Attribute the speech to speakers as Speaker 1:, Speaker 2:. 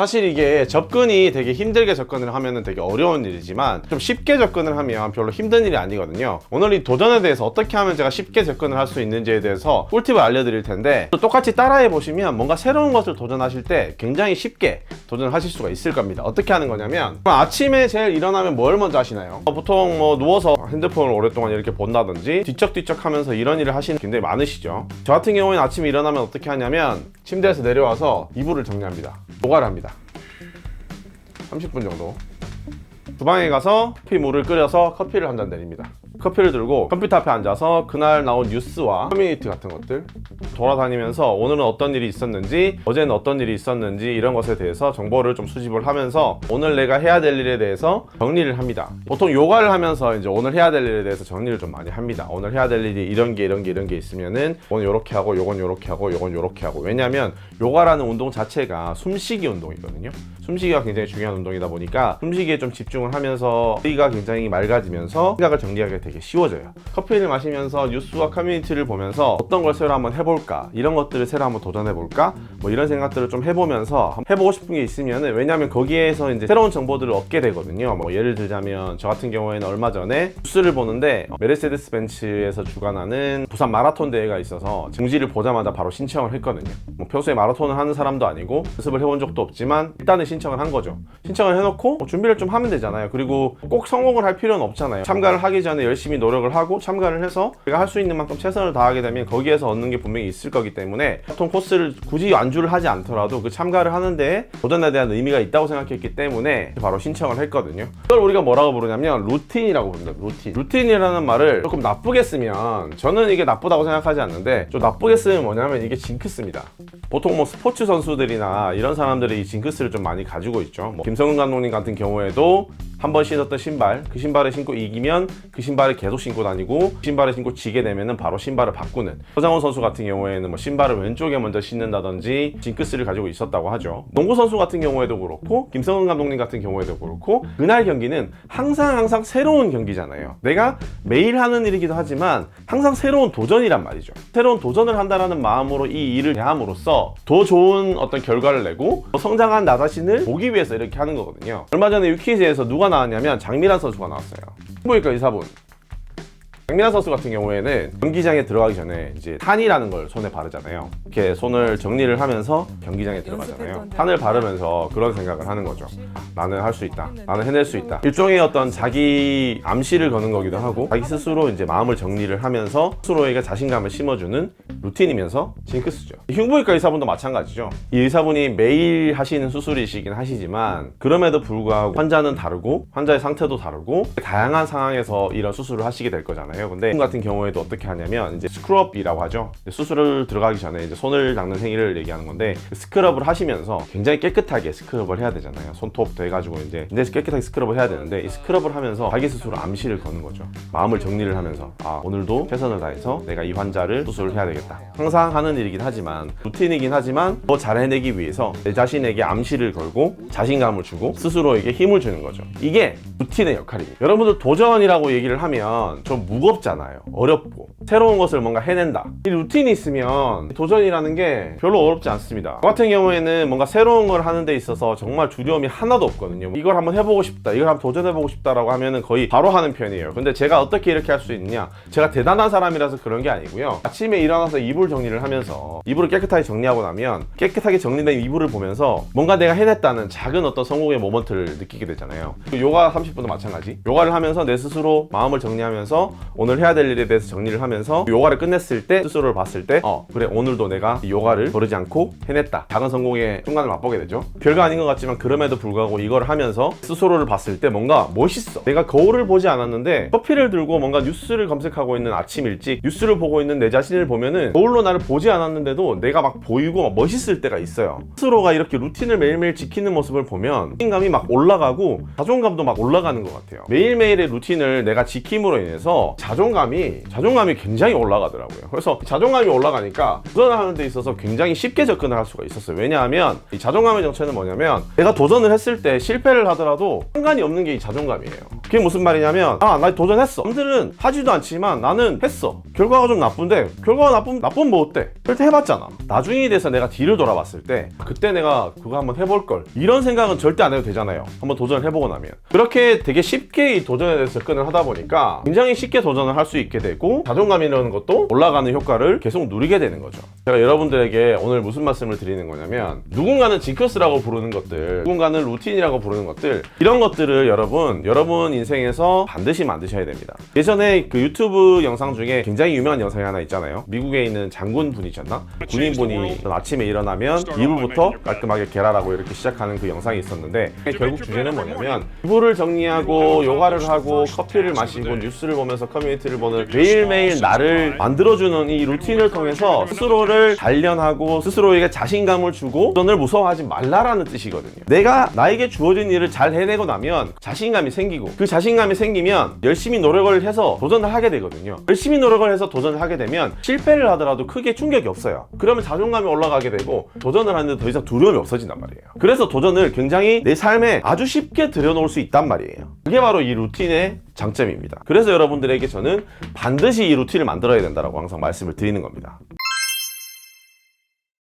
Speaker 1: 사실 이게 접근이 되게 힘들게 접근을 하면 되게 어려운 일이지만 좀 쉽게 접근을 하면 별로 힘든 일이 아니거든요. 오늘 이 도전에 대해서 어떻게 하면 제가 쉽게 접근을 할 수 있는지에 대해서 꿀팁을 알려드릴 텐데 또 똑같이 따라해 보시면 뭔가 새로운 것을 도전하실 때 굉장히 쉽게 도전하실 수가 있을 겁니다. 어떻게 하는 거냐면 아침에 제일 일어나면 뭘 먼저 하시나요? 어, 보통 뭐 누워서 핸드폰을 오랫동안 이렇게 본다든지 뒤척뒤척 하면서 이런 일을 하시는 굉장히 많으시죠. 저 같은 경우에는 아침에 일어나면 어떻게 하냐면 침대에서 내려와서 이불을 정리합니다. 요가를 합니다. 30분 정도. 주방에 가서 커피 물을 끓여서 커피를 한 잔 내립니다. 커피를 들고 컴퓨터 앞에 앉아서 그날 나온 뉴스와 커뮤니티 같은 것들 돌아다니면서 오늘은 어떤 일이 있었는지 어제는 어떤 일이 있었는지 이런 것에 대해서 정보를 좀 수집을 하면서 오늘 내가 해야 될 일에 대해서 정리를 합니다. 보통 요가를 하면서 이제 오늘 해야 될 일에 대해서 정리를 좀 많이 합니다. 오늘 해야 될 일이 이런 게 이런 게 이런 게 있으면은 오늘 요렇게 하고 요건 요렇게 하고 요건 요렇게 하고 왜냐면 요가라는 운동 자체가 숨쉬기 운동이거든요. 숨쉬기가 굉장히 중요한 운동이다 보니까 숨쉬기에 좀 집중을 하면서 허리가 굉장히 맑아지면서 생각을 정리하게 되게 쉬워져요. 커피를 마시면서 뉴스와 커뮤니티를 보면서 어떤 걸 새로 한번 해볼까 이런 것들을 새로 한번 도전해볼까 뭐 이런 생각들을 좀 해보면서 해보고 싶은 게 있으면은 왜냐하면 거기에서 이제 새로운 정보들을 얻게 되거든요. 뭐 예를 들자면 저 같은 경우에는 얼마 전에 뉴스를 보는데 메르세데스 벤츠에서 주관하는 부산 마라톤 대회가 있어서 공지를 보자마자 바로 신청을 했거든요. 뭐 평소에 마라톤을 하는 사람도 아니고 연습을 해본 적도 없지만 일단은 신청을 한 거죠. 신청을 해놓고 뭐 준비를 좀 하면 되잖아요. 그리고 꼭 성공을 할 필요는 없잖아요. 참가를 하기 전에 열심히 노력을 하고 참가를 해서 제가 할 수 있는 만큼 최선을 다하게 되면 거기에서 얻는 게 분명히 있을 거기 때문에 보통 코스를 굳이 완주를 하지 않더라도 그 참가를 하는데 도전에 대한 의미가 있다고 생각했기 때문에 바로 신청을 했거든요. 이걸 우리가 뭐라고 부르냐면 루틴이라고 부릅니다. 루틴. 루틴이라는 말을 조금 나쁘게 쓰면 저는 이게 나쁘다고 생각하지 않는데 좀 나쁘게 쓰면 뭐냐면 이게 징크스입니다. 보통 뭐 스포츠 선수들이나 이런 사람들이 이 징크스를 좀 많이 가지고 있죠. 뭐 김성근 감독님 같은 경우에도 한 번 신었던 신발, 그 신발을 신고 이기면 그 신발을 계속 신고 다니고 그 신발을 신고 지게 되면은 바로 신발을 바꾸는. 서장훈 선수 같은 경우에는 뭐 신발을 왼쪽에 먼저 신는다든지 징크스를 가지고 있었다고 하죠. 농구 선수 같은 경우에도 그렇고 김성근 감독님 같은 경우에도 그렇고 그날 경기는 항상 항상 새로운 경기잖아요. 내가 매일 하는 일이기도 하지만 항상 새로운 도전이란 말이죠. 새로운 도전을 한다라는 마음으로 이 일을 대함으로써 더 좋은 어떤 결과를 내고 더 성장한 나 자신을 보기 위해서 이렇게 하는 거거든요. 얼마 전에 유퀴즈에서 누가 나왔냐면 장미란 선수가 나왔어요. 보니까 이사분. 장미란 선수 같은 경우에는 경기장에 들어가기 전에 이제 탄이라는 걸 손에 바르잖아요. 이렇게 손을 정리를 하면서 경기장에 들어가잖아요. 탄을 바르면서 그런 생각을 하는 거죠. 나는 할 수 있다. 나는 해낼 수 있다. 일종의 어떤 자기 암시를 거는 거기도 하고 자기 스스로 이제 마음을 정리를 하면서 스스로에게 자신감을 심어주는 루틴이면서 징크스죠. 흉부외과 의사분도 마찬가지죠. 이 의사분이 매일 하시는 수술이시긴 하시지만 그럼에도 불구하고 환자는 다르고 환자의 상태도 다르고 다양한 상황에서 이런 수술을 하시게 될 거잖아요. 근데 흉 같은 경우에도 어떻게 하냐면 이제 스크럽이라고 하죠. 수술을 들어가기 전에 이제 손을 닦는 행위를 얘기하는 건데 그 스크럽을 하시면서 굉장히 깨끗하게 스크럽을 해야 되잖아요. 손톱부터 해가지고 이제 근데 깨끗하게 스크럽을 해야 되는데 이 스크럽을 하면서 자기 스스로 암시를 거는 거죠. 마음을 정리를 하면서 아 오늘도 최선을 다해서 내가 이 환자를 수술을 해야 되겠다. 항상 하는 일이긴 하지만 루틴이긴 하지만 더 잘 해내기 위해서 내 자신에게 암시를 걸고 자신감을 주고 스스로에게 힘을 주는 거죠. 이게 루틴의 역할입니다. 여러분들 도전이라고 얘기를 하면 좀 무 겁잖아요. 어렵고 새로운 것을 뭔가 해낸다. 이 루틴이 있으면 도전이라는 게 별로 어렵지 않습니다. 저 같은 경우에는 뭔가 새로운 걸 하는 데 있어서 정말 두려움이 하나도 없거든요. 이걸 한번 해보고 싶다. 이걸 한번 도전해보고 싶다라고 하면은 거의 바로 하는 편이에요. 근데 제가 어떻게 이렇게 할 수 있느냐? 제가 대단한 사람이라서 그런 게 아니고요. 아침에 일어나서 이불 정리를 하면서 이불을 깨끗하게 정리하고 나면 깨끗하게 정리된 이불을 보면서 뭔가 내가 해냈다는 작은 어떤 성공의 모먼트를 느끼게 되잖아요. 그 요가 30분도 마찬가지. 요가를 하면서 내 스스로 마음을 정리하면서 오늘 해야 될 일에 대해서 정리를 하면서 요가를 끝냈을 때 스스로를 봤을 때 어, 그래 오늘도 내가 이 요가를 거르지 않고 해냈다. 작은 성공의 순간을 맛보게 되죠. 별거 아닌 것 같지만 그럼에도 불구하고 이걸 하면서 스스로를 봤을 때 뭔가 멋있어. 내가 거울을 보지 않았는데 커피를 들고 뭔가 뉴스를 검색하고 있는 아침 일찍 뉴스를 보고 있는 내 자신을 보면은 거울로 나를 보지 않았는데도 내가 막 보이고 막 멋있을 때가 있어요. 스스로가 이렇게 루틴을 매일매일 지키는 모습을 보면 자신감이 막 올라가고 자존감도 막 올라가는 것 같아요. 매일매일의 루틴을 내가 지킴으로 인해서 자존감이 자존감이 굉장히 올라가더라고요. 그래서 자존감이 올라가니까 도전을 하는 데 있어서 굉장히 쉽게 접근을 할 수가 있었어요. 왜냐하면 이 자존감의 정체는 뭐냐면 내가 도전을 했을 때 실패를 하더라도 상관이 없는 게 이 자존감이에요. 그게 무슨 말이냐면 아 나 도전했어. 남들은 하지도 않지만 나는 했어. 결과가 좀 나쁜데 결과가 나쁜 나쁜 뭐 어때? 일단 해봤잖아. 나중에 돼서 내가 뒤를 돌아봤을 때 그때 내가 그거 한번 해볼 걸. 이런 생각은 절대 안 해도 되잖아요. 한번 도전을 해보고 나면. 그렇게 되게 쉽게 이 도전에 대해서 접근을 하다 보니까 굉장히 쉽게 도전 을 할 수 있게 되고 자존감이라는 것도 올라가는 효과를 계속 누리게 되는 거죠. 제가 여러분들에게 오늘 무슨 말씀을 드리는 거냐면 누군가는 징크스라고 부르는 것들 누군가는 루틴이라고 부르는 것들 이런 것들을 여러분 여러분 인생에서 반드시 만드셔야 됩니다. 예전에 그 유튜브 영상 중에 굉장히 유명한 영상이 하나 있잖아요. 미국에 있는 장군 분이셨나? 군인분이 아침에 일어나면 이불부터 깔끔하게 개라라고 이렇게 시작하는 그 영상이 있었는데 결국 주제는 뭐냐면 이불을 정리하고 요가를 하고 커피를 마시고 뉴스를 보면서 커뮤니티를 보는 매일매일 나를 만들어주는 이 루틴을 통해서 스스로를 단련하고 스스로에게 자신감을 주고 도전을 무서워하지 말라라는 뜻이거든요. 내가 나에게 주어진 일을 잘 해내고 나면 자신감이 생기고 그 자신감이 생기면 열심히 노력을 해서 도전을 하게 되거든요. 열심히 노력을 해서 도전을 하게 되면 실패를 하더라도 크게 충격이 없어요. 그러면 자존감이 올라가게 되고 도전을 하는데 더 이상 두려움이 없어진단 말이에요. 그래서 도전을 굉장히 내 삶에 아주 쉽게 들여놓을 수 있단 말이에요. 그게 바로 이 루틴의 장점입니다. 그래서 여러분들에게 저는 반드시 이 루틴을 만들어야 된다고 항상 말씀을 드리는 겁니다.